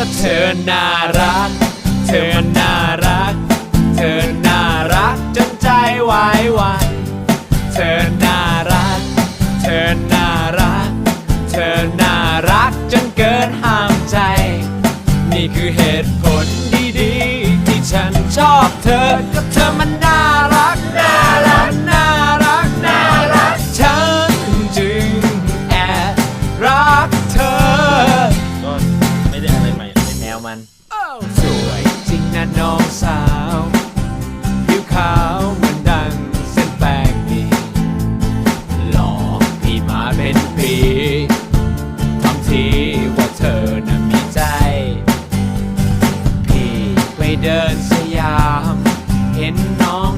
ก็เธอน่ารัก เธอมันน่ารัก เธอน่ารักจนใจไหวหวันเธอน่ารัก เธอน่ารัก เธอน่ารักจนเกินห้ามใจ นี่คือเหตุผลดีๆ ที่ฉันชอบเธอก็เธอ มันสวยจริงนะน้องสาวผิวขาวมันดังเส้นแป้งนี่หลอกพี่มาเป็นปีทำทีว่าเธอน่ะมีใจ พี่ไปเดินสยาม เห็นน้อง